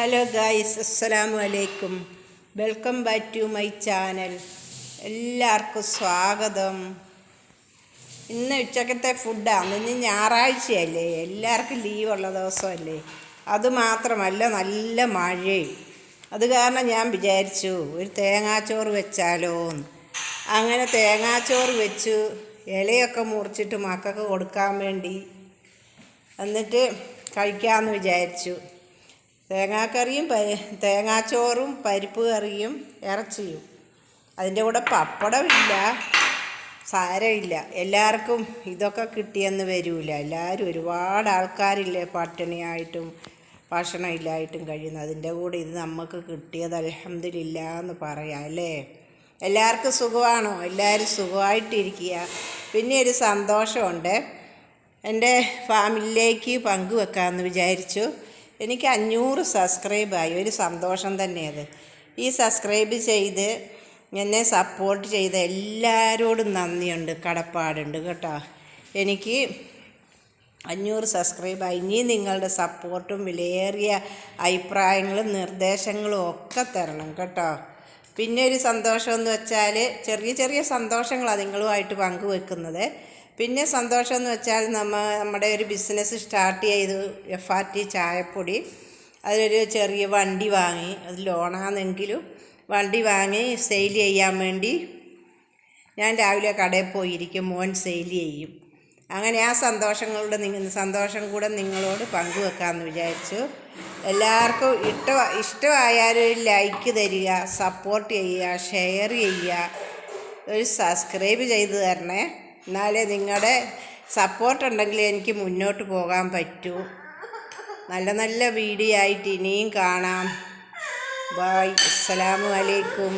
Hello guys അസ്സലാമു അലൈക്കും welcome back to my channel എല്ലാവർക്കും സ്വാഗതം. ഇന്ന് ഉച്ചക്കത്തെ ഫുഡാണ് ഇന്ന് ഞായറാഴ്ചയല്ലേ? എല്ലാവർക്കും ലീവുള്ള ദിവസമല്ലേ? അതുമാത്രമല്ല നല്ല മഴയും. അത് കാരണം ഞാൻ വിചാരിച്ചു ഒരു തേങ്ങാച്ചോറ് വെച്ചാലോ എന്ന്. അങ്ങനെ തേങ്ങാച്ചോറ് വെച്ചു. ഇലയൊക്കെ മുറിച്ചിട്ട് മക്കൾക്ക് കൊടുക്കാൻ വേണ്ടി. എന്നിട്ട് കഴിക്കാമെന്ന് വിചാരിച്ചു. തേങ്ങാക്കറിയും തേങ്ങാച്ചോറും പരിപ്പ് കറിയും ഇറച്ചിയും. അതിന്റെ കൂടെ പപ്പടമില്ല സാരമില്ല. എല്ലാവർക്കും ഇതൊക്കെ കിട്ടിയെന്ന് വരില്ല എല്ലാവരും ഒരുപാട് ആൾക്കാരില്ലേ പട്ടിണിയായിട്ടും ഭക്ഷണമില്ലായിട്ടും കഴിയുന്നത്. അതിന്റെ കൂടെ ഇത് നമുക്ക് കിട്ടിയത് അലഹമില്ല എന്ന് പറയാം അല്ലേ? എല്ലാവർക്കും സുഖമാണോ? എല്ലാവരും സുഖമായിട്ടിരിക്കുക. പിന്നെ ഒരു സന്തോഷമുണ്ട്. എന്റെ ഫാമിലിയിലേക്ക് പങ്കുവെക്കാമെന്ന് വിചാരിച്ചു. എനിക്ക് അഞ്ഞൂറ് സബ്സ്ക്രൈബായി. ഒരു സന്തോഷം തന്നെ അത് ഈ സബ്സ്ക്രൈബ് ചെയ്ത് എന്നെ സപ്പോർട്ട് ചെയ്ത എല്ലാവരോടും നന്ദിയുണ്ട്. കടപ്പാടുണ്ട് കേട്ടോ. എനിക്ക് അഞ്ഞൂറ് സബ്സ്ക്രൈബായി. ഇനി നിങ്ങളുടെ സപ്പോർട്ടും വിലയേറിയ അഭിപ്രായങ്ങളും നിർദ്ദേശങ്ങളും ഒക്കെ തരണം കേട്ടോ. പിന്നെ ഒരു സന്തോഷം എന്ന് വെച്ചാൽ ചെറിയ ചെറിയ സന്തോഷങ്ങളാണ് നിങ്ങളുമായിട്ട് പങ്കുവെക്കുന്നത്. പിന്നെ സന്തോഷം എന്ന് വെച്ചാൽ നമ്മൾ നമ്മുടെ ഒരു ബിസിനസ് സ്റ്റാർട്ട് ചെയ്തു എഫ് ആർ ടി ചായപ്പൊടി. അതിലൊരു ചെറിയ വണ്ടി വാങ്ങി അത് ലോണാണെങ്കിലും വണ്ടി വാങ്ങി സെയിൽ ചെയ്യാൻ വേണ്ടി ഞാൻ രാവിലെ കടയിൽ പോയിരിക്കും മോൻ സെയിൽ ചെയ്യും. അങ്ങനെ ആ സന്തോഷങ്ങളുടെ നിങ്ങൾ സന്തോഷം കൂടെ നിങ്ങളോട് പങ്കുവെക്കാമെന്ന് വിചാരിച്ചു. എല്ലാവർക്കും ഇഷ്ട ഇഷ്ടമായാലും ലൈക്ക് തരിക സപ്പോർട്ട് ചെയ്യുക ഷെയർ ചെയ്യുക ഒരു സബ്സ്ക്രൈബ് ചെയ്ത് തരണേ. എന്നാലേ നിങ്ങളുടെ സപ്പോർട്ട് ഉണ്ടെങ്കിൽ എനിക്ക് മുന്നോട്ട് പോകാൻ പറ്റൂ. നല്ല നല്ല വീഡിയോ ആയിട്ട് ഇനിയും കാണാം. ബായ് അസ്സലാമു അലൈക്കും